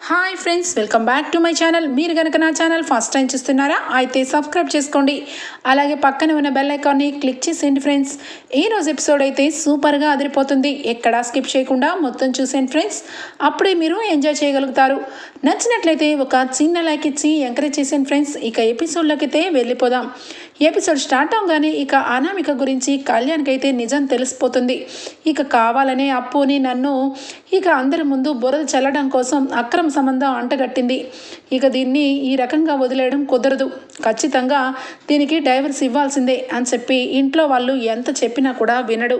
Hi friends welcome back to my channel మీరు కనుక నా ఛానల్ ఫస్ట్ టైం చూస్తున్నారా అయితే సబ్స్క్రైబ్ చేసుకోండి. అలాగే పక్కన ఉన్న బెల్ ఐకాన్ని క్లిక్ చేసేయండి ఫ్రెండ్స్ ఈరోజు రోజు ఎపిసోడ్ అయితే సూపర్గా అదిరిపోతుంది. ఎక్కడా స్కిప్ చేయకుండా మొత్తం చూసేయండి ఫ్రెండ్స్ అప్పుడే మీరు ఎంజాయ్ చేయగలుగుతారు. నచ్చినట్లయితే ఒక చిన్న లైక్ ఇచ్చి ఎంకరేజ్ చేసేయండి ఫ్రెండ్స్ ఇక ఎపిసోడ్లోకి అయితే వెళ్ళిపోదాం. ఎపిసోడ్ స్టార్ట్ అవగానే ఇక అనామిక గురించి కళ్యాణ్కి అయితే నిజం తెలిసిపోతుంది. ఇక కావాలనే అప్పుని నన్ను ఇక అందరి ముందు బురద చల్లడం కోసం అక్రమ సంబంధం అంటగట్టింది. ఇక దీన్ని ఈ రకంగా వదిలేయడం కుదరదు. ఖచ్చితంగా దీనికి డైవర్స్ ఇవ్వాల్సిందే అని చెప్పి ఇంట్లో వాళ్ళు ఎంత చెప్పినా కూడా వినడు.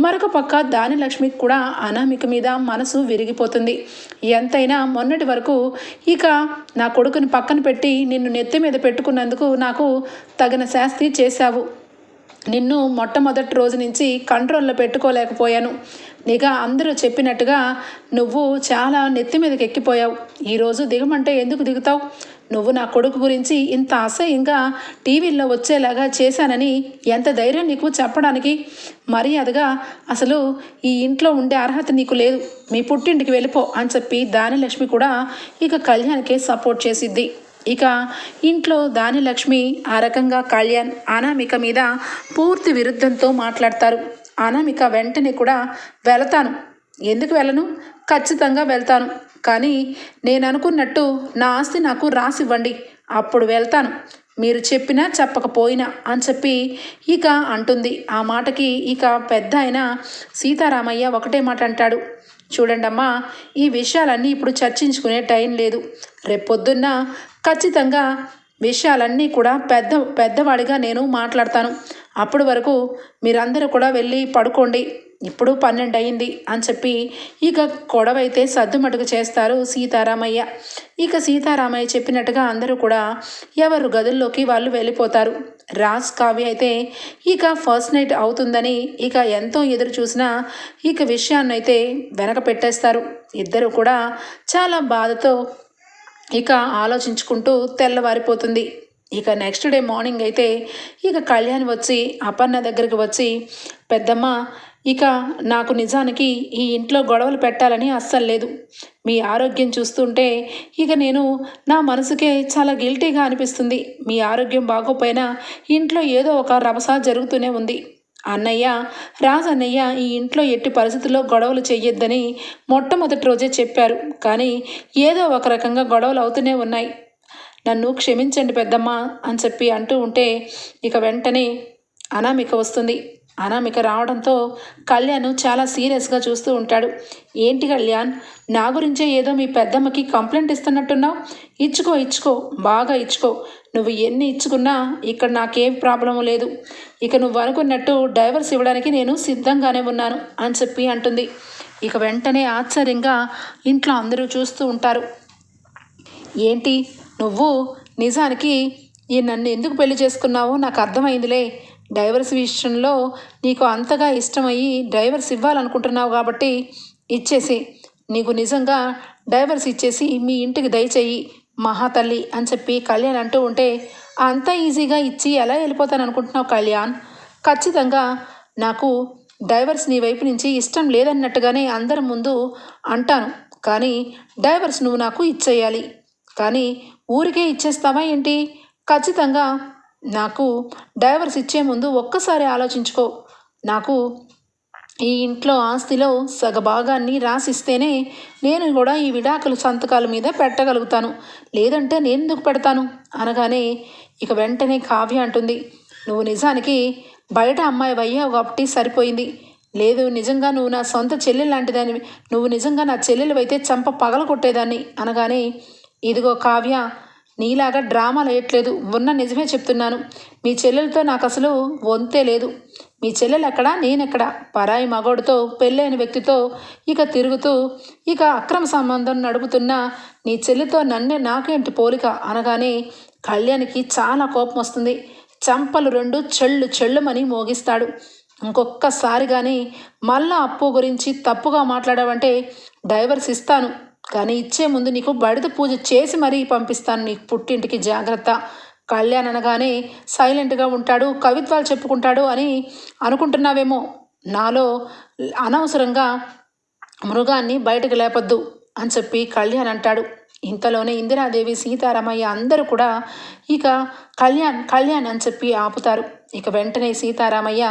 మరొక పక్క దానిలక్ష్మికి కూడా అనామిక మీద మనసు విరిగిపోతుంది. ఎంతైనా మొన్నటి వరకు ఇక నా కొడుకుని పక్కన పెట్టి నిన్ను నెత్తి మీద పెట్టుకున్నందుకు నాకు తగిన శాస్తి చేశావు. నిన్ను మొట్టమొదటి రోజు నుంచి కంట్రోల్లో పెట్టుకోలేకపోయాను. నిఘా అందరూ చెప్పినట్టుగా నువ్వు చాలా నెత్తి మీదకి ఎక్కిపోయావు. ఈరోజు దిగమంటే ఎందుకు దిగుతావు? నువ్వు నా కొడుకు గురించి ఇంత అసహ్యంగా టీవీల్లో వచ్చేలాగా చేశానని ఎంత ధైర్యం నీకు చెప్పడానికి? మర్యాదగా అసలు ఈ ఇంట్లో ఉండే అర్హత నీకు లేదు. మీ పుట్టింటికి వెళ్ళిపో అని చెప్పి దానిలక్ష్మి కూడా ఇక కళ్యాణ్కే సపోర్ట్ చేసిద్ది. ఇక ఇంట్లో దానిలక్ష్మి ఆ రకంగా కళ్యాణ్ అనామిక మీద పూర్తి విరుద్ధంతో మాట్లాడతారు. అనామిక వెంటనే కూడా వెళతాను. ఎందుకు వెళ్ళను? ఖచ్చితంగా వెళ్తాను. కానీ నేను అనుకున్నట్టు నా ఆస్తి నాకు రాసివ్వండి. అప్పుడు వెళ్తాను. మీరు చెప్పినా చెప్పకపోయినా అని చెప్పి ఇక అంటుంది. ఆ మాటకి ఇక పెద్ద ఆయన సీతారామయ్య ఒకటే మాట అంటాడు. చూడండమ్మా ఈ విషయాలన్నీ ఇప్పుడు చర్చించుకునే టైం లేదు. రేపొద్దున్న ఖచ్చితంగా విషయాలన్నీ కూడా పెద్ద పెద్దవాడిగా నేను మాట్లాడతాను. అప్పటి వరకు మీరందరూ కూడా వెళ్ళి పడుకోండి. ఇప్పుడు పన్నెండు అయింది అని చెప్పి ఇక గొడవైతే సర్దుమటుకు చేస్తారు సీతారామయ్య. ఇక సీతారామయ్య చెప్పినట్టుగా అందరూ కూడా ఎవరు గదుల్లోకి వాళ్ళు వెళ్ళిపోతారు. రాజ్ కావ్య అయితే ఇక ఫస్ట్ నైట్ అవుతుందని ఇక ఎంతో ఎదురు చూసినా ఇక విషయాన్నైతే వెనక పెట్టేస్తారు. ఇద్దరు కూడా చాలా బాధతో ఇక ఆలోచించుకుంటూ తెల్లవారిపోతుంది. ఇక నెక్స్ట్ డే మార్నింగ్ అయితే ఇక కళ్యాణ్ వచ్చి అపర్ణ దగ్గరికి వచ్చి పెద్దమ్మ ఇక నాకు నిజానికి ఈ ఇంట్లో గొడవలు పెట్టాలని అస్సలు లేదు. మీ ఆరోగ్యం చూస్తుంటే ఇక నేను నా మనసుకే చాలా గిల్టీగా అనిపిస్తుంది. మీ ఆరోగ్యం బాగోపోయినా ఇంట్లో ఏదో ఒక రభస జరుగుతూనే ఉంది. అన్నయ్య రాజన్నయ్య ఈ ఇంట్లో ఎట్టి పరిస్థితుల్లో గొడవలు చెయ్యొద్దని మొట్టమొదటి రోజే చెప్పారు. కానీ ఏదో ఒక రకంగా గొడవలు అవుతూనే ఉన్నాయి. నన్ను క్షమించండి పెద్దమ్మ అని చెప్పి అంటూ ఉంటే ఇక వెంటనే అనామిక వస్తుంది. అనామిక రావడంతో కళ్యాణ్ చాలా సీరియస్గా చూస్తూ ఉంటాడు. ఏంటి కళ్యాణ్ నా గురించే ఏదో మీ పెద్దమ్మకి కంప్లైంట్ ఇస్తున్నట్టున్నావు? ఇచ్చుకో ఇచ్చుకో బాగా ఇచ్చుకో. నువ్వు ఎన్ని ఇచ్చుకున్నా ఇక్కడ నాకేం ప్రాబ్లం లేదు. ఇక నువ్వు అనుకున్నట్టు డైవర్స్ ఇవ్వడానికి నేను సిద్ధంగానే ఉన్నాను అని చెప్పి అంటుంది. ఇక వెంటనే ఆశ్చర్యంగా ఇంట్లో అందరూ చూస్తూ ఉంటారు. ఏంటి? నువ్వు నిజానికి ఈ నన్ను ఎందుకు పెళ్ళి చేసుకున్నావో నాకు అర్థమైందిలే. డైవర్స్ విషయంలో నీకు అంతగా ఇష్టమయ్యి డైవర్స్ ఇవ్వాలనుకుంటున్నావు కాబట్టి ఇచ్చేసి. నీకు నిజంగా డైవర్స్ ఇచ్చేసి మీ ఇంటికి దయచేయి. మహాతల్లి అని చెప్పి కళ్యాణ్ అంటూ ఉంటే అంత ఈజీగా ఇచ్చి ఎలా వెళ్ళిపోతాను అనుకుంటున్నావు కళ్యాణ్? ఖచ్చితంగా నాకు డైవర్స్ నీ వైపు నుంచి ఇష్టం లేదన్నట్టుగానే అందరి ముందు అంటాను. కానీ డైవర్స్ నువ్వు నాకు ఇచ్చేయాలి. కానీ ఊరికే ఇచ్చేస్తావా ఏంటి? ఖచ్చితంగా నాకు డైవర్స్ ఇచ్చే ముందు ఒక్కసారి ఆలోచించుకో. నాకు ఈ ఇంట్లో ఆస్తిలో సగభాగాన్ని రాసిస్తేనే నేను కూడా ఈ విడాకులు సంతకాల మీద పెట్టగలుగుతాను. లేదంటే నేను ఎందుకు పెడతాను? అనగానే ఇక వెంటనే కావ్య అంటుంది. నువ్వు నిజానికి బయట అమ్మాయి అయ్యావు కాబట్టి సరిపోయింది. లేదు నిజంగా నువ్వు నా సొంత చెల్లెలు లాంటిదాన్ని నువ్వు నిజంగా నా చెల్లెలు అయితే చంప పగల కొట్టేదాన్ని అనగానే ఇదిగో కావ్య నీలాగా డ్రామా లేయట్లేదు ఉన్న నిజమే చెప్తున్నాను. మీ చెల్లెలతో నాకు అసలు వంతే లేదు. మీ చెల్లెలు ఎక్కడ నేనెక్కడ? పరాయి మగోడితో పెళ్ళైన వ్యక్తితో ఇక తిరుగుతూ ఇక అక్రమ సంబంధం నడుపుతున్న నీ చెల్లితో నన్నే నాకేంటి పోలిక అనగానే కళ్యాణ్కి చాలా కోపం వస్తుంది. చంపలు రెండు చెళ్ళు చెళ్ళుమని మోగిస్తాడు. ఇంకొక్కసారి కానీ మళ్ళా అప్పు గురించి తప్పుగా మాట్లాడావంటే డైవర్స్ ఇస్తాను. కానీ ఇచ్చే ముందు నీకు బడిద పూజ చేసి మరీ పంపిస్తాను నీకు పుట్టింటికి జాగ్రత్త. కళ్యాణ్ అనగానే సైలెంట్గా ఉంటాడు కవిత్వాలు చెప్పుకుంటాడు అని అనుకుంటున్నావేమో. నాలో అనవసరంగా మృగాన్ని బయటకు లేపొద్దు అని చెప్పి కళ్యాణ్ అంటాడు. ఇంతలోనే ఇందిరాదేవి సీతారామయ్య అందరూ కూడా ఇక కళ్యాణ్ కళ్యాణ్ అని చెప్పి ఆపుతారు. ఇక వెంటనే సీతారామయ్య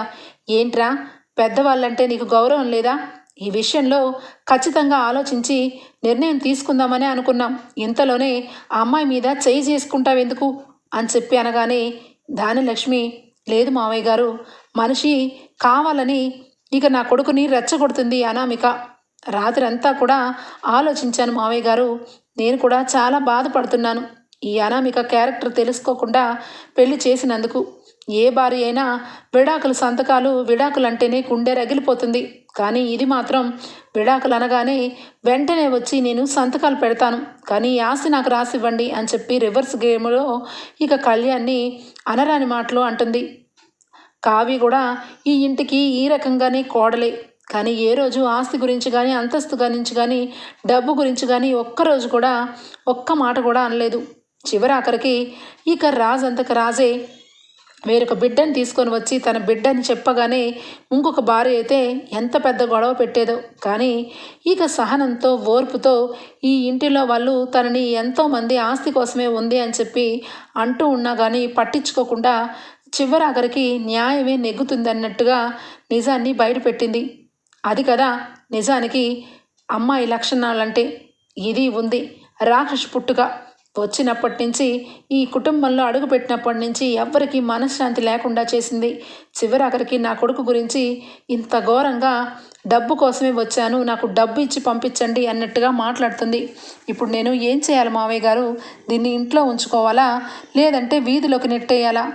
ఏంట్రా? పెద్దవాళ్ళంటే నీకు గౌరవం లేదా? ఈ విషయంలో ఖచ్చితంగా ఆలోచించి నిర్ణయం తీసుకుందామనే అనుకున్నాం. ఇంతలోనే ఆ అమ్మాయి మీద చేయి చేసుకుంటావెందుకు? అని చెప్పి అనగానే దానిలక్ష్మి లేదు మావయ్య గారు మనిషి కావాలని ఇక నా కొడుకుని రెచ్చగొడుతుంది అనామిక. రాత్రంతా కూడా ఆలోచించాను మావయ్య గారు. నేను కూడా చాలా బాధపడుతున్నాను. ఈ అనామిక క్యారెక్టర్ తెలుసుకోకుండా పెళ్ళి చేసినందుకు. ఏ భార్య అయినా విడాకుల సంతకాలు విడాకులు అంటేనే గుండె రగిలిపోతుంది. కానీ ఇది మాత్రం విడాకులు అనగానే వెంటనే వచ్చి నేను సంతకాలు పెడతాను. కానీ ఈ ఆస్తి నాకు రాసివ్వండి అని చెప్పి రివర్స్ గేమ్లో ఇక కళ్యాణ్ని అనరాని మాటలు అంటుంది. కావి కూడా ఈ ఇంటికి ఈ రకంగానే కోడలే. కానీ ఏ రోజు ఆస్తి గురించి కానీ అంతస్తు గురించి కానీ డబ్బు గురించి కానీ ఒక్కరోజు కూడా ఒక్క మాట కూడా అనలేదు. చివరాఖరికి ఇక ఇక రాజంతక రాజే వేరొక బిడ్డని తీసుకొని వచ్చి తన బిడ్డని చెప్పగానే ఇంకొక భార్య అయితే ఎంత పెద్ద గొడవ పెట్టేదో. కానీ ఇక సహనంతో ఓర్పుతో ఈ ఇంటిలో వాళ్ళు తనని ఎంతోమంది ఆస్తి కోసమే ఉంది అని చెప్పి అంటూ ఉన్నా కానీ పట్టించుకోకుండా చివరాఖరికి న్యాయమే నెగ్గుతుందన్నట్టుగా నిజాన్ని బయటపెట్టింది. అది కదా నిజానికి అమ్మాయి లక్షణాలంటే. ఇది ఉంది రాక్షసు పుట్టుక. వచ్చినప్పటి నుంచి ఈ కుటుంబంలో అడుగుపెట్టినప్పటి నుంచి ఎవ్వరికీ మనశ్శాంతి లేకుండా చేసింది. చివరాఖరికి నా కొడుకు గురించి ఇంత ఘోరంగా డబ్బు కోసమే వచ్చాను నాకు డబ్బు ఇచ్చి పంపించండి అన్నట్టుగా మాట్లాడుతుంది. ఇప్పుడు నేను ఏం చేయాలి మావయ్య గారు? దీన్ని ఇంట్లో ఉంచుకోవాలా? లేదంటే వీధిలోకి నెట్టేయాలా?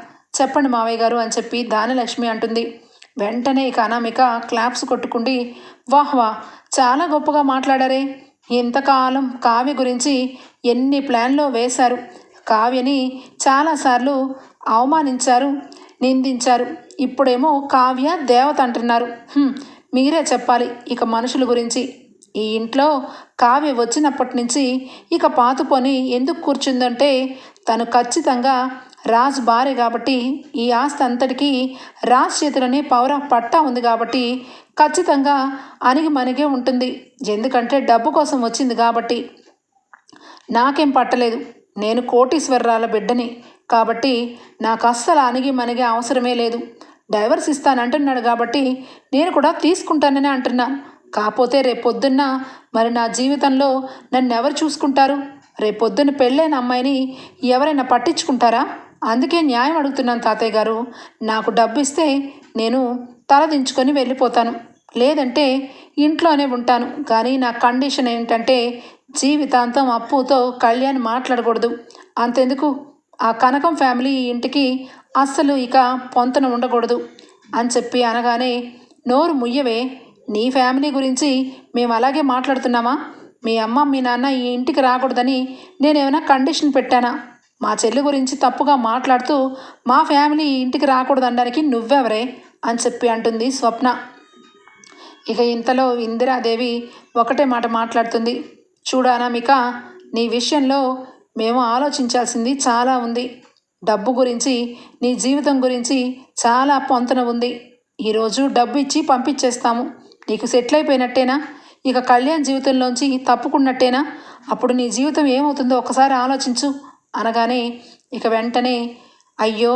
చెప్పండి మావయ్య గారు అని చెప్పి దానలక్ష్మి అంటుంది. వెంటనే ఇక అనామిక క్లాప్స్ కొట్టుకుండి వాహ్ వా చాలా గొప్పగా మాట్లాడారే. ఇంతకాలం కావ్య గురించి ఎన్ని ప్లాన్లో వేశారు? కావ్యని చాలాసార్లు అవమానించారు నిందించారు. ఇప్పుడేమో కావ్య దేవత అంటున్నారు. మీరే చెప్పాలి ఇక మనుషుల గురించి. ఈ ఇంట్లో కావ్య వచ్చినప్పటి నుంచి ఇక పాతుకొని ఎందుకు కూర్చుందంటే తను ఖచ్చితంగా రాజ్ భార్య కాబట్టి ఈ ఆస్తి అంతటికీ రాజ్ చేతిలోనే పౌర పట్టా ఉంది కాబట్టి ఖచ్చితంగా అణిగి మనిగే ఉంటుంది. ఎందుకంటే డబ్బు కోసం వచ్చింది కాబట్టి నాకేం పట్టలేదు. నేను కోటీశ్వరరాల బిడ్డని. కాబట్టి నాకు అస్సలు అణిగి మనిగే అవసరమే లేదు. డైవర్స్ ఇస్తానంటున్నాడు కాబట్టి నేను కూడా తీసుకుంటానని అంటున్నాను కాకపోతే రేపొద్దున్న మరి నా జీవితంలో నన్ను ఎవరు చూసుకుంటారు? రేపొద్దున పెళ్ళైన అమ్మాయిని ఎవరైనా పట్టించుకుంటారా? అందుకే న్యాయం అడుగుతున్నాను తాతయ్య గారు. నాకు డబ్బు ఇస్తే నేను తలదించుకొని వెళ్ళిపోతాను. లేదంటే ఇంట్లోనే ఉంటాను. కానీ నా కండిషన్ ఏంటంటే జీవితాంతం అప్పుతో కళ్యాణ్ మాట్లాడకూడదు. అంతెందుకు? ఆ కనకం ఫ్యామిలీ ఈ ఇంటికి అస్సలు ఇక పొంతన ఉండకూడదు అని చెప్పి అనగానే నోరు ముయ్యవే నీ ఫ్యామిలీ గురించి మేము అలాగే మాట్లాడుతున్నామా? మీ అమ్మ మీ నాన్న ఈ ఇంటికి రాకూడదని నేనేమైనా కండిషన్ పెట్టానా? మా చెల్లి గురించి తప్పుగా మాట్లాడుతూ మా ఫ్యామిలీ ఈ ఇంటికి రాకూడదనడానికి నువ్వెవరే? అని చెప్పి అంటుంది స్వప్న. ఇక ఇంతలో ఇందిరాదేవి ఒకటే మాట మాట్లాడుతుంది. చూడానామిక నీ విషయంలో మేము ఆలోచించాల్సింది చాలా ఉంది. డబ్బు గురించి నీ జీవితం గురించి చాలా పొంతన ఉంది. ఈరోజు డబ్బు ఇచ్చి పంపించేస్తాము నీకు సెటిల్ అయిపోయినట్టేనా ఇక కళ్యాణ్ జీవితంలోంచి తప్పుకున్నట్టేనా? అప్పుడు నీ జీవితం ఏమవుతుందో ఒకసారి ఆలోచించు. అనగానే ఇక వెంటనే అయ్యో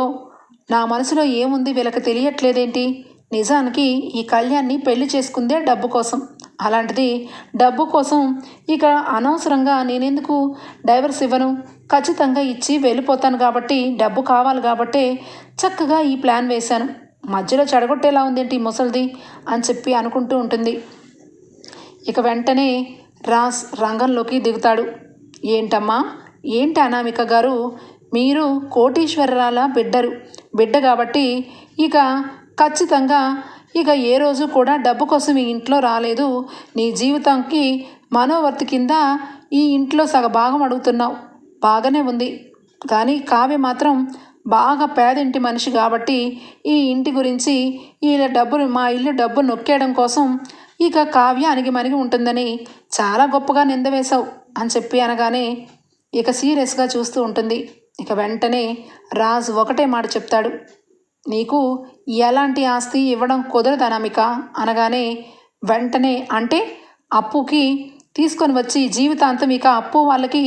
నా మనసులో ఏముంది? వీళ్ళకి తెలియట్లేదేంటి? నిజానికి ఈ కళ్యాణ్ని పెళ్ళి చేసుకుందే డబ్బు కోసం. అలాంటిది డబ్బు కోసం ఇక అనవసరంగా నేనెందుకు డైవర్స్ ఇవ్వను? ఖచ్చితంగా ఇచ్చి వెళ్ళిపోతాను కాబట్టి డబ్బు కావాలి కాబట్టే చక్కగా ఈ ప్లాన్ వేశాను. మధ్యలో చెడగొట్టేలా ఉందేంటి ఈ ముసలిది? అని చెప్పి అనుకుంటూ ఉంటుంది. ఇక వెంటనే రాస్ రంగంలోకి దిగుతాడు. ఏంటమ్మా? ఏంటి అనామిక గారు? మీరు కోటీశ్వరరాల బిడ్డరు? బిడ్డ కాబట్టి ఇక ఖచ్చితంగా ఇక ఏ రోజు కూడా డబ్బు కోసం ఈ ఇంట్లో రాలేదు. నీ జీవితానికి మనోవర్తి కింద ఈ ఇంట్లో సగ భాగం అడుగుతున్నావు. బాగానే ఉంది. కానీ కావ్య మాత్రం బాగా పేదింటి మనిషి కాబట్టి ఈ ఇంటి గురించి ఈయన డబ్బులు మా ఇల్లు డబ్బు నొక్కేయడం కోసం ఇక కావ్య అణిగి మణిగి ఉంటుందని చాలా గొప్పగా నింద వేశావు అని చెప్పి అనగానే ఇక సీరియస్గా చూస్తూ ఉంటుంది. ఇక వెంటనే రాజు ఒకటే మాట చెప్తాడు. నీకు ఎలాంటి ఆస్తి ఇవ్వడం కుదరదు అనామిక అనగానే వెంటనే అంటే అప్పుకి తీసుకొని వచ్చి జీవితాంతం ఇక అప్పు వాళ్ళకి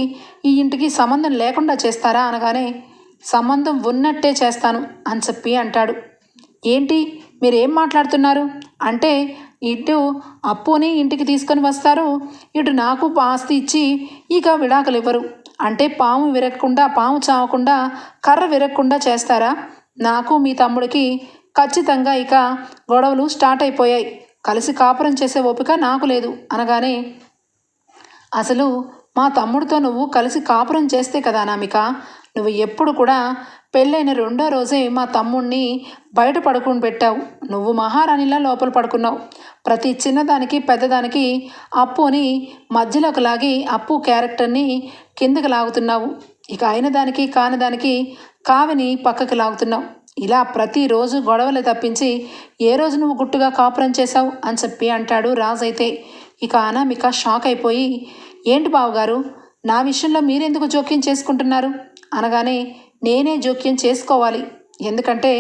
ఈ ఇంటికి సంబంధం లేకుండా చేస్తారా? అనగానే సంబంధం ఉన్నట్టే చేస్తాను అని చెప్పి అంటాడు. ఏంటి? మీరు ఏం మాట్లాడుతున్నారు? అంటే ఇటు అప్పుని ఇంటికి తీసుకొని వస్తారు ఇటు నాకు ఆస్తి ఇచ్చి ఇక విడాకులు ఇవ్వరు. అంటే పాము విరగకుండా పాము చావకుండా కర్ర విరగకుండా చేస్తారా? నాకు మీ తమ్ముడికి ఖచ్చితంగా ఇక గొడవలు స్టార్ట్ అయిపోయాయి. కలిసి కాపురం చేసే ఓపిక నాకు లేదు. అనగానే అసలు మా తమ్ముడితో నువ్వు కలిసి కాపురం చేస్తే కదా నామిక నువ్వు ఎప్పుడు కూడా పెళ్ళైన రెండో రోజే మా తమ్ముణ్ణి బయట పడుకుని పెట్టావు. నువ్వు మహారాణిలా లోపల పడుకున్నావు. ప్రతి చిన్నదానికి పెద్దదానికి అప్పుని మధ్యలోకి లాగి అప్పు క్యారెక్టర్ని కిందకి లాగుతున్నావు. ఇక అయిన దానికి కాని దానికి కావిని పక్కకి లాగుతున్నావు. ఇలా ప్రతిరోజు గొడవలు తప్పించి ఏ రోజు నువ్వు గుట్టుగా కాపురం చేశావు అని చెప్పి అంటాడు రాజు అయితే. ఇక అనామిక షాక్ అయిపోయి ఏంటి బావగారు? నా విషయంలో మీరెందుకు జోక్యం చేసుకుంటున్నారు? అనగానే నేనే జోక్యం చేసుకోవాలి. ఎందుకంటే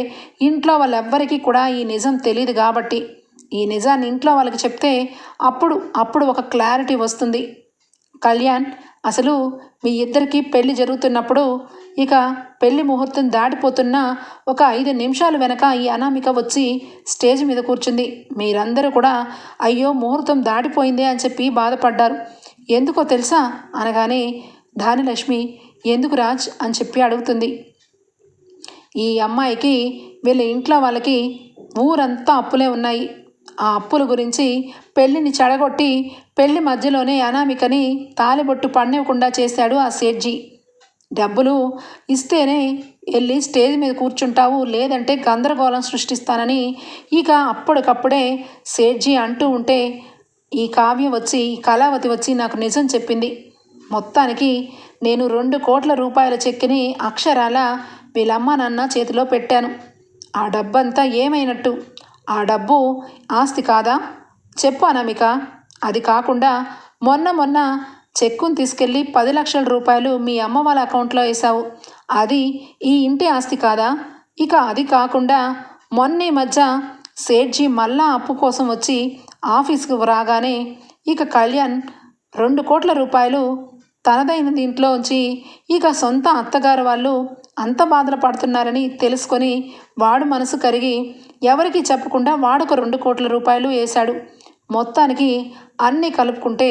ఇంట్లో వాళ్ళెవ్వరికీ కూడా ఈ నిజం తెలియదు కాబట్టి. ఈ నిజాన్ని ఇంట్లో వాళ్ళకి చెప్తే అప్పుడు అప్పుడు ఒక క్లారిటీ వస్తుంది. కళ్యాణ్ అసలు మీ ఇద్దరికి పెళ్ళి జరుగుతున్నప్పుడు ఇక పెళ్ళి ముహూర్తం దాటిపోతున్న ఒక ఐదు నిమిషాలు వెనక ఈ అనామిక వచ్చి స్టేజ్ మీద కూర్చుంది. మీరందరూ కూడా అయ్యో ముహూర్తం దాటిపోయిందే అని చెప్పి బాధపడ్డారు. ఎందుకో తెలుసా? అనగానే ధానిలక్ష్మి ఎందుకు రాజ్? అని చెప్పి అడుగుతుంది. ఈ అమ్మాయికి వీళ్ళ ఇంట్లో వాళ్ళకి ఊరంతా అప్పులే ఉన్నాయి. ఆ అప్పుల గురించి పెళ్ళిని చెడగొట్టి పెళ్ళి మధ్యలోనే అనామికని తాలిబొట్టు పండివ్వకుండా చేశాడు ఆ సేట్జీ. డబ్బులు ఇస్తేనే వెళ్ళి స్టేజ్ మీద కూర్చుంటావు లేదంటే గందరగోళం సృష్టిస్తానని ఇక అప్పటికప్పుడే సేట్జీ అంటూ ఉంటే ఈ కావ్యం వచ్చి కళావతి వచ్చి నాకు నిజం చెప్పింది. మొత్తానికి నేను రెండు కోట్ల రూపాయల చెక్కిని అక్షరాల వీళ్ళమ్మ నాన్న చేతిలో పెట్టాను. ఆ డబ్బంతా ఏమైనట్టు? ఆ డబ్బు ఆస్తి కాదా? చెప్పు అనామిక. అది కాకుండా మొన్న మొన్న చెక్కును తీసుకెళ్ళి పది లక్షల రూపాయలు మీ అమ్మ వాళ్ళ అకౌంట్లో వేశావు. అది ఈ ఇంటి ఆస్తి కాదా? ఇక అది కాకుండా మొన్న ఈ మధ్య సేట్జీ మళ్ళా అప్పు కోసం వచ్చి ఆఫీస్కి రాగానే ఇక కళ్యాణ్ రెండు కోట్ల రూపాయలు తనదైన దీంట్లోంచి ఇక సొంత అత్తగారు వాళ్ళు అంత బాధలు పడుతున్నారని తెలుసుకొని వాడు మనసు కరిగి ఎవరికి చెప్పకుండా వాడొక రెండు కోట్ల రూపాయలు వేశాడు. మొత్తానికి అన్నీ కలుపుకుంటే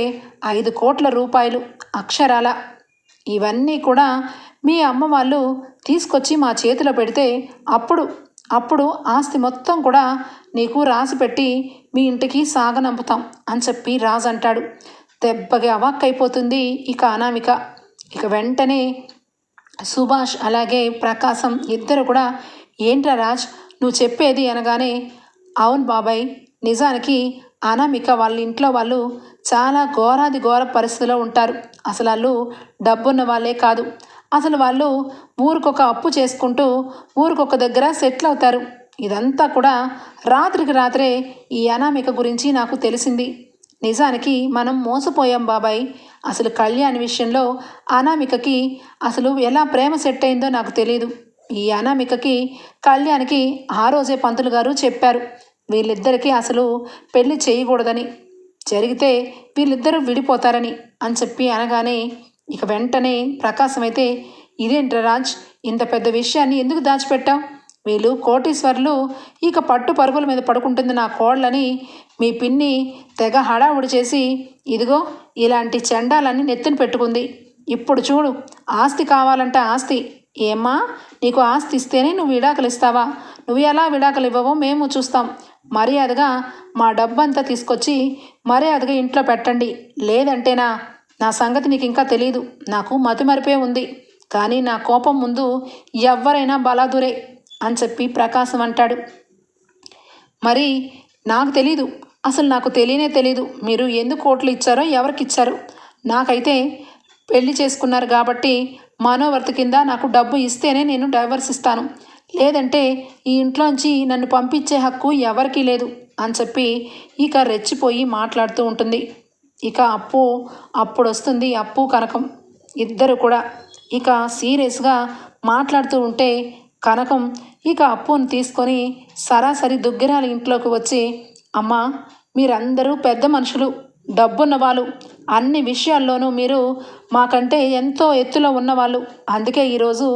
ఐదు కోట్ల రూపాయలు అక్షరాల. ఇవన్నీ కూడా మీ అమ్మ వాళ్ళు తీసుకొచ్చి మా చేతిలో పెడితే అప్పుడు అప్పుడు ఆస్తి మొత్తం కూడా నీకు రాసి పెట్టి మీ ఇంటికి సాగనంపుతాం అని చెప్పి రాజు అంటాడు. దెబ్బకి అవాక్కైపోతుంది ఇక అనామిక. ఇక వెంటనే సుభాష్ అలాగే ప్రకాశం ఇద్దరు కూడా ఏంట్రా రాజ్ నువ్వు చెప్పేది అనగానే అవును బాబాయ్ నిజానికి అనామిక వాళ్ళ ఇంట్లో వాళ్ళు చాలా ఘోరాది ఘోర పరిస్థితిలో ఉంటారు. అసలు వాళ్ళు డబ్బున్న వాళ్ళే కాదు. అసలు వాళ్ళు ఊరికొక అప్పు చేసుకుంటూ ఊరికొక దగ్గర సెటిల్ అవుతారు. ఇదంతా కూడా రాత్రికి రాత్రే ఈ అనామిక గురించి నాకు తెలిసింది. నిజానికి మనం మోసపోయాం బాబాయ్. అసలు కళ్యాణ్ విషయంలో అనామికకి అసలు ఎలా ప్రేమ సెట్ అయిందో నాకు తెలియదు ఈ అనామికకి కళ్యాణ్కి ఆ రోజే పంతులు గారు చెప్పారు. వీళ్ళిద్దరికీ అసలు పెళ్ళి చేయకూడదని. జరిగితే వీళ్ళిద్దరూ విడిపోతారని అని చెప్పి అనగానే ఇక వెంటనే ప్రకాశం అయితే ఇదేంట్రా రాజ్ ఇంత పెద్ద విషయాన్ని ఎందుకు దాచిపెట్టావు? వీళ్ళు కోటీశ్వర్లు ఇక పట్టు పరుగుల మీద పడుకుంటుంది నా కోళ్ళని మీ పిన్ని తెగ హడావుడి చేసి ఇదిగో ఇలాంటి చెండాలన్నీ నెత్తిన పెట్టుకుంది. ఇప్పుడు చూడు ఆస్తి కావాలంటే ఆస్తి. ఏమ్మా నీకు ఆస్తి ఇస్తేనే నువ్వు విడాకులు ఇస్తావా నువ్వు ఎలా విడాకులు ఇవ్వవో మేము చూస్తాం. మర్యాదగా మా డబ్బంతా తీసుకొచ్చి మర్యాదగా ఇంట్లో పెట్టండి. లేదంటేనా? నా సంగతి నీకు ఇంకా తెలియదు నాకు మతిమరిపే ఉంది. కానీ నా కోపం ముందు ఎవరైనా బలాదురే అని చెప్పి ప్రకాశం అంటాడు. మరి నాకు తెలీదు. అసలు నాకు తెలియనే తెలీదు. మీరు ఎందుకు కోట్లు ఇచ్చారో ఎవరికి ఇచ్చారు? నాకైతే పెళ్ళి చేసుకున్నారు కాబట్టి మనోవర్తి కింద నాకు డబ్బు ఇస్తేనే నేను డైవర్స్ ఇస్తాను. లేదంటే ఈ ఇంట్లోంచి నన్ను పంపించే హక్కు ఎవరికీ లేదు అని చెప్పి ఇక రెచ్చిపోయి మాట్లాడుతూ ఉంటుంది. ఇక అప్పు అప్పుడు వస్తుంది అప్పు కనకం. ఇద్దరు కూడా ఇక సీరియస్గా మాట్లాడుతూ ఉంటే కనకం ఇక అప్పును తీసుకొని సరాసరి దుగ్గిరాల ఇంట్లోకి వచ్చి అమ్మా మీరందరూ పెద్ద మనుషులు డబ్బున్న వాళ్ళు అన్ని విషయాల్లోనూ మీరు మాకంటే ఎంతో ఎత్తులో ఉన్నవాళ్ళు. అందుకే ఈరోజు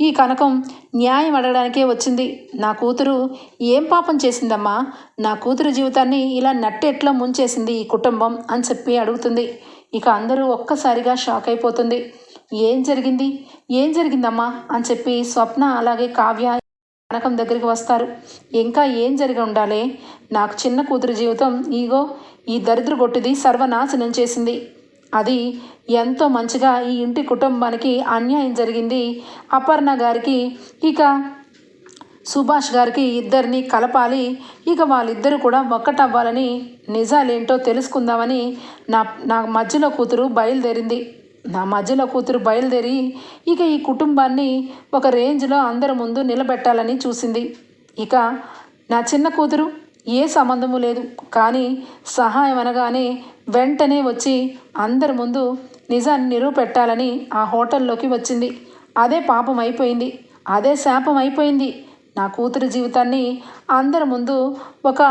ఈ కనకం న్యాయం అడగడానికే వచ్చింది. నా కూతురు ఏం పాపం చేసిందమ్మా? నా కూతురు జీవితాన్ని ఇలా నట్టెట్లో ముంచేసింది ఈ కుటుంబం అని చెప్పి అడుగుతుంది. ఇక అందరూ ఒక్కసారిగా షాక్ అయిపోతుంది. ఏం జరిగింది? ఏం జరిగిందమ్మా? అని చెప్పి స్వప్న అలాగే కావ్య కనకం దగ్గరికి వస్తారు. ఇంకా ఏం జరిగి ఉండాలి? నాకు చిన్న కూతురు జీవితం ఈగో ఈ దరిద్రగొట్టిది సర్వనాశనం చేసింది. అది ఎంతో మంచిగా ఈ ఇంటి కుటుంబానికి అన్యాయం జరిగింది. అపర్ణ గారికి ఇక సుభాష్ గారికి ఇద్దరిని కలపాలి. ఇక వాళ్ళిద్దరూ కూడా ఒక్కటవ్వాలని నిజాలేంటో తెలుసుకుందామని నా నా మధ్యలో కూతురు బయలుదేరింది. నా మధ్యలో కూతురు బయలుదేరి ఇక ఈ కుటుంబాన్ని ఒక రేంజ్లో అందరి ముందు నిలబెట్టాలని చూసింది. ఇక నా చిన్న కూతురు ఏ సంబంధము లేదు. కానీ సహాయం అనగానే వెంటనే వచ్చి అందరి ముందు నిజాన్ని నిరూపెట్టాలని ఆ హోటల్లోకి వచ్చింది. అదే పాపం అయిపోయింది. అదే శాపం అయిపోయింది. నా కూతురు జీవితాన్ని అందరి ముందు ఒక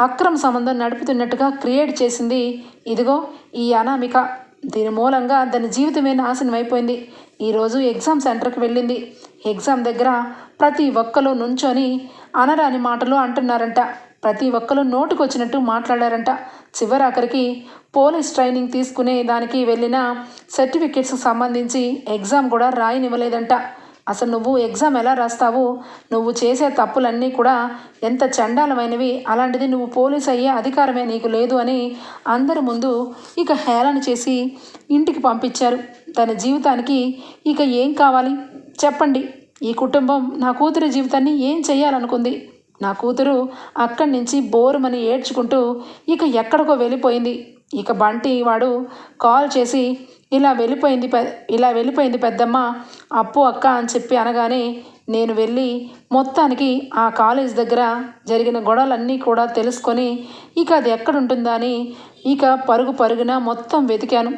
అక్రమ సంబంధం నడుపుతున్నట్టుగా క్రియేట్ చేసింది. ఇదిగో ఈ అనామిక. దీని మూలంగా దాని జీవితమే నాశనం అయిపోయింది. ఈరోజు ఎగ్జామ్ సెంటర్కి వెళ్ళింది. ఎగ్జామ్ దగ్గర ప్రతి ఒక్కరు నుంచొని అనరాని మాటలు అంటున్నారంట. ప్రతి ఒక్కరు నోటుకొచ్చినట్టు మాట్లాడారంట. చివరాఖరికి పోలీస్ ట్రైనింగ్ తీసుకునే దానికి వెళ్ళిన సర్టిఫికెట్స్కి సంబంధించి ఎగ్జామ్ కూడా రాయనివ్వలేదంట. అసలు నువ్వు ఎగ్జామ్ ఎలా రాస్తావు? నువ్వు చేసే తప్పులన్నీ కూడా ఎంత చండాలమైనవి? అలాంటిది నువ్వు పోలీస్ అయ్యే అధికారమే నీకు లేదు అని అందరి ముందు ఇక హేళన చేసి ఇంటికి పంపించారు. తన జీవితానికి ఇక ఏం కావాలి? చెప్పండి. ఈ కుటుంబం నా కూతురి జీవితాన్ని ఏం చేయాలనుకుంది? నా కూతురు అక్కడి నుంచి బోరుమని ఏడ్చుకుంటూ ఇక ఎక్కడికో వెళ్ళిపోయింది. ఇక బంటి వాడు కాల్ చేసి ఇలా వెళ్ళిపోయింది ఇలా వెళ్ళిపోయింది పెద్దమ్మ అప్పు అక్క అని చెప్పి అనగానే నేను వెళ్ళి మొత్తానికి ఆ కాలేజ్ దగ్గర జరిగిన గొడవలన్నీ కూడా తెలుసుకొని ఇక అది ఎక్కడుంటుందా అని ఇక పరుగు పరుగున మొత్తం వెతికాను.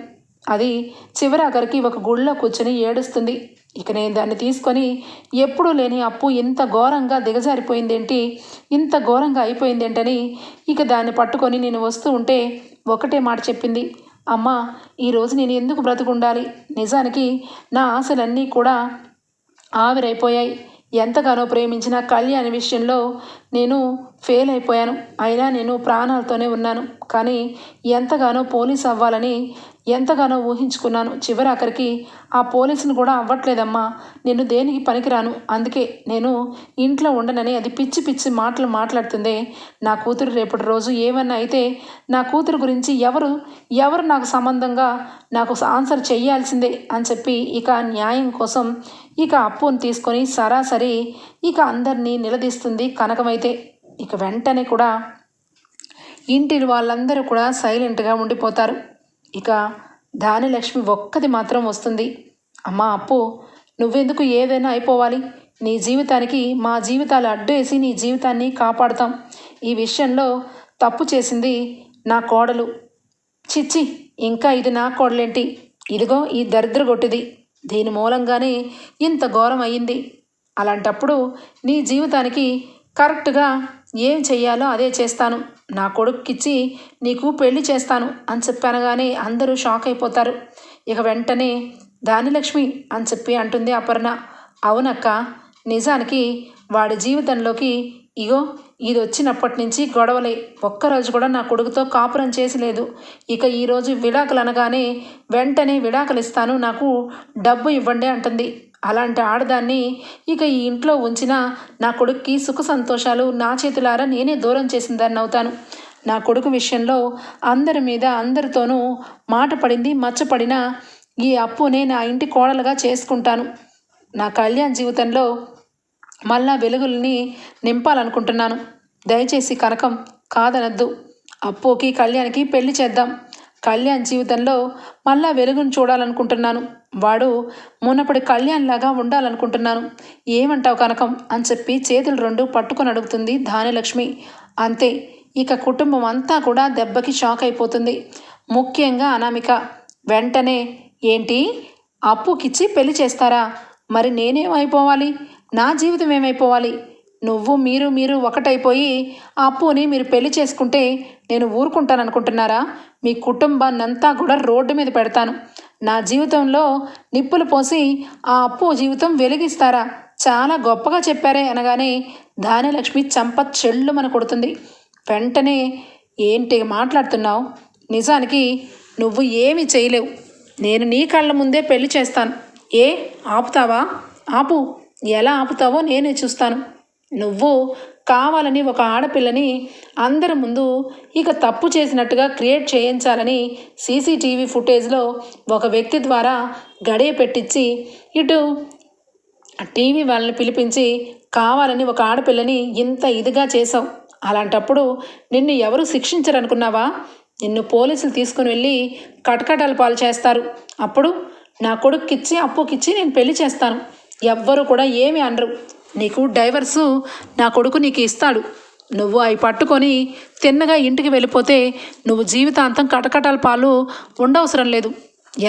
అది చివరాఖరికి ఒక గుళ్ళో కూర్చొని ఏడుస్తుంది. ఇక నేను దాన్ని తీసుకొని ఎప్పుడూ లేని అప్పు ఇంత ఘోరంగా దిగజారిపోయిందేంటి? ఇంత ఘోరంగా అయిపోయిందేంటని ఇక దాన్ని పట్టుకొని నేను వస్తూ ఉంటే ఒకటే మాట చెప్పింది. అమ్మా ఈరోజు నేను ఎందుకు బ్రతుకుండాలి? నిజానికి నా ఆశలన్నీ కూడా ఆవిరైపోయాయి. ఎంతగానో ప్రేమించిన కళ్యాణ్ విషయంలో నేను ఫెయిల్ అయిపోయాను. అయినా నేను ప్రాణాలతోనే ఉన్నాను. కానీ ఎంతగానో పోలీస్ అవ్వాలని ఎంతగానో ఊహించుకున్నాను చివరాఖరికి ఆ పోలీసుని కూడా అవ్వట్లేదమ్మా నేను దేనికి పనికిరాను? అందుకే నేను ఇంట్లో ఉండనని అది పిచ్చి పిచ్చి మాటలు మాట్లాడుతుంది. నా కూతురు రేపటి రోజు ఏమన్నా అయితే నా కూతురు గురించి ఎవరు ఎవరు నాకు సంబంధంగా నాకు ఆన్సర్ చేయాల్సిందే అని చెప్పి ఇక న్యాయం కోసం ఇక అప్పును తీసుకొని సరాసరి ఇక అందరినీ నిలదీస్తుంది కనకమైతే. ఇక వెంటనే కూడా ఇంటి వాళ్ళందరూ కూడా సైలెంట్గా ఉండిపోతారు. ఇక దానిలక్ష్మి ఒక్కది మాత్రం వస్తుంది. అమ్మా అప్పు నువ్వెందుకు ఏదైనా అయిపోవాలి. నీ జీవితానికి మా జీవితాలు అడ్డేసి నీ జీవితాన్ని కాపాడుతాం. ఈ విషయంలో తప్పు చేసింది నా కోడలు. చిచ్చి ఇంకా ఇది నా కోడలేంటి? ఇదిగో ఈ దరిద్ర గొట్టిది. దీని మూలంగానే ఇంత ఘోరం అయ్యింది. అలాంటప్పుడు నీ జీవితానికి కరెక్ట్గా ఏం చెయ్యాలో అదే చేస్తాను. నా కొడుక్కిచ్చి నీకు పెళ్ళి చేస్తాను అని చెప్పనగానే అందరూ షాక్ అయిపోతారు. ఇక వెంటనే దానిలక్ష్మి అని చెప్పి అంటుంది అపర్ణ. అవునక్క నిజానికి వాడి జీవితంలోకి ఇగో ఇది వచ్చినప్పటి నుంచి గొడవలే. ఒక్కరోజు కూడా నా కొడుకుతో కాపురం చేసి లేదు. ఇక ఈరోజు విడాకులు అనగానే వెంటనే విడాకులు ఇస్తాను నాకు డబ్బు ఇవ్వండి అంటుంది. అలాంటి ఆడదాన్ని ఇక ఈ ఇంట్లో ఉంచిన నా కొడుక్కి సుఖ సంతోషాలు నా చేతులారా నేనే దూరం చేసిందాన్ని అవుతాను. నా కొడుకు విషయంలో అందరి మీద అందరితోనూ మాట పడింది మచ్చపడిన ఈ అప్పునే నా ఇంటి కోడలుగా చేసుకుంటాను. నా కళ్యాణ్ జీవితంలో మళ్ళా వెలుగుల్ని నింపాలనుకుంటున్నాను. దయచేసి కనకం కాదనద్దు. అప్పుకి కళ్యాణ్కి పెళ్ళి చేద్దాం. కళ్యాణ్ జీవితంలో మళ్ళా వెలుగును చూడాలనుకుంటున్నాను. వాడు మునపడి కళ్యాణ్ లాగా ఉండాలనుకుంటున్నాను. ఏమంటావు కనకం? అని చెప్పి చేతులు రెండు పట్టుకొని అడుగుతుంది ధాన్యలక్ష్మి. అంతే ఇక కుటుంబం అంతా కూడా దెబ్బకి షాక్ అయిపోతుంది. ముఖ్యంగా అనామిక. వెంటనే ఏంటి? అప్పుకిచ్చి పెళ్ళి చేస్తారా? మరి నేనేమైపోవాలి నా జీవితం ఏమైపోవాలి? నువ్వు మీరు మీరు ఒకటైపోయి ఆ అప్పుని మీరు పెళ్ళి చేసుకుంటే నేను ఊరుకుంటాను అనుకుంటున్నారా మీ కుటుంబాన్ని అంతా కూడా రోడ్డు మీద పెడతాను. నా జీవితంలో నిప్పులు పోసి ఆ అప్పు జీవితం వెలిగిస్తారా? చాలా గొప్పగా చెప్పారే అనగానే ధాన్యలక్ష్మి చంప చెల్లుమన కొడుతుంది. వెంటనే ఏంటి మాట్లాడుతున్నావు? నిజానికి నువ్వు ఏమి చేయలేవు. నేను నీ కళ్ళ ముందే పెళ్ళి చేస్తాను. ఏ? ఆపుతావా? ఆపు. ఎలా ఆపుతావో నేనే చూస్తాను. నువ్వు కావాలని ఒక ఆడపిల్లని అందరి ముందు ఇక తప్పు చేసినట్టుగా క్రియేట్ చేయించాలని సీసీటీవీ ఫుటేజ్లో ఒక వ్యక్తి ద్వారా గడియ పెట్టించి ఇటు టీవీ వాళ్ళని పిలిపించి కావాలని ఒక ఆడపిల్లని ఇంత ఇదిగా చేసావు అలాంటప్పుడు నిన్ను ఎవరు శిక్షించరనుకున్నావా? నిన్ను పోలీసులు తీసుకుని వెళ్ళి కటకటాల పాలు చేస్తారు. అప్పుడు నా కొడుక్కిచ్చి అప్పుకిచ్చి నేను పెళ్ళి చేస్తాను. ఎవ్వరు కూడా ఏమి అనరు. నీకు డైవర్సు నా కొడుకు నీకు ఇస్తాడు. నువ్వు అవి పట్టుకొని తిన్నగా ఇంటికి వెళ్ళిపోతే నువ్వు జీవితాంతం కటకటాల పాలు ఉండవసరం లేదు.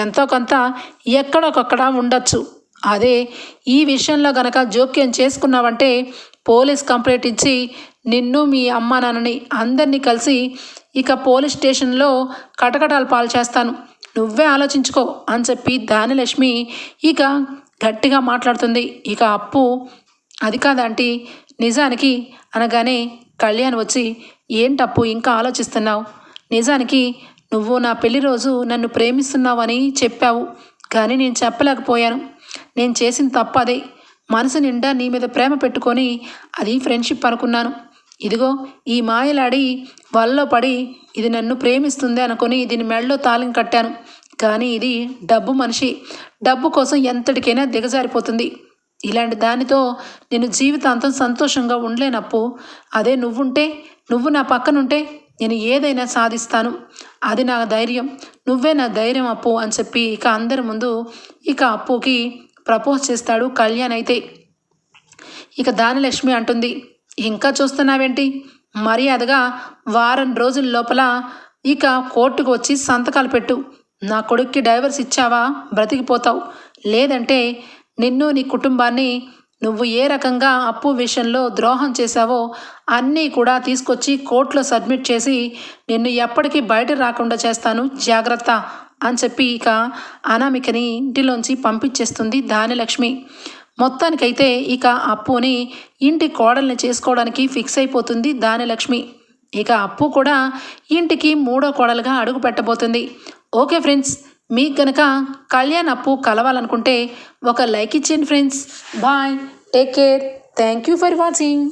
ఎంతో కొంత ఎక్కడొకక్కడ ఉండొచ్చు. అదే ఈ విషయంలో గనక జోక్యం చేసుకున్నావంటే పోలీస్ కంప్లైంట్ ఇచ్చి నిన్ను మీ అమ్మ నాన్నని అందరినీ కలిసి ఇక పోలీస్ స్టేషన్లో కటకటాలు పాలు చేస్తాను. నువ్వే ఆలోచించుకో అని చెప్పి దానిలక్ష్మి ఇక గట్టిగా మాట్లాడుతుంది. ఇక అప్పు అది కాదంటీ నిజానికి అనగానే కళ్యాణ్ వచ్చి ఏంటప్పు ఇంకా ఆలోచిస్తున్నావు? నిజానికి నువ్వు నా పెళ్ళి రోజు నన్ను ప్రేమిస్తున్నావని చెప్పావు. కానీ నేను చెప్పలేకపోయాను. నేను చేసిన తప్పు అదే. మనసు నిండా నీ మీద ప్రేమ పెట్టుకొని అది ఫ్రెండ్షిప్ అనుకున్నాను. ఇదిగో ఈ మాయలాడి వల్లో పడి ఇది నన్ను ప్రేమిస్తుంది అనుకొని దీని మెడలో తాళం కట్టాను. కానీ ఇది డబ్బు మనిషి. డబ్బు కోసం ఎంతటికైనా దిగజారిపోతుంది. ఇలాంటి దానితో నేను జీవితాంతం సంతోషంగా ఉండలేనప్పు. అదే నువ్వుంటే నువ్వు నా పక్కనుంటే నేను ఏదైనా సాధిస్తాను. అది నా ధైర్యం. నువ్వే నా ధైర్యం అప్పు అని చెప్పి ఇక అందరి ముందు ఇక అప్పుకి ప్రపోజ్ చేస్తాడు కళ్యాణ్ అయితే. ఇక దానిలక్ష్మి అంటుంది ఇంకా చూస్తున్నావేంటి? మర్యాదగా వారం రోజుల లోపల ఇక కోర్టుకు వచ్చి సంతకాలు పెట్టు. నా కొడుక్కి డైవర్స్ ఇచ్చావా? బ్రతికిపోతావు. లేదంటే నిన్ను నీ కుటుంబాన్ని నువ్వు ఏ రకంగా అప్పు విషయంలో ద్రోహం చేశావో అన్నీ కూడా తీసుకొచ్చి కోర్టులో సబ్మిట్ చేసి నిన్ను ఎప్పటికీ బయట రాకుండా చేస్తాను. జాగ్రత్త అని చెప్పి ఇక అనామికని ఇంటిలోంచి పంపించేస్తుంది దానిలక్ష్మి మొత్తానికైతే ఇక అప్పుని ఇంటి కోడల్ని చేసుకోవడానికి ఫిక్స్ అయిపోతుంది దానిలక్ష్మి ఇక అప్పు కూడా ఇంటికి మూడో కోడలుగా అడుగు పెట్టబోతుంది ఓకే ఫ్రెండ్స్ మీకు కనుక కళ్యాణ్ అప్పు కలవాలనుకుంటే ఒక లైక్ ఇచ్చేయండి friends. Bye. Take care. Thank you for watching.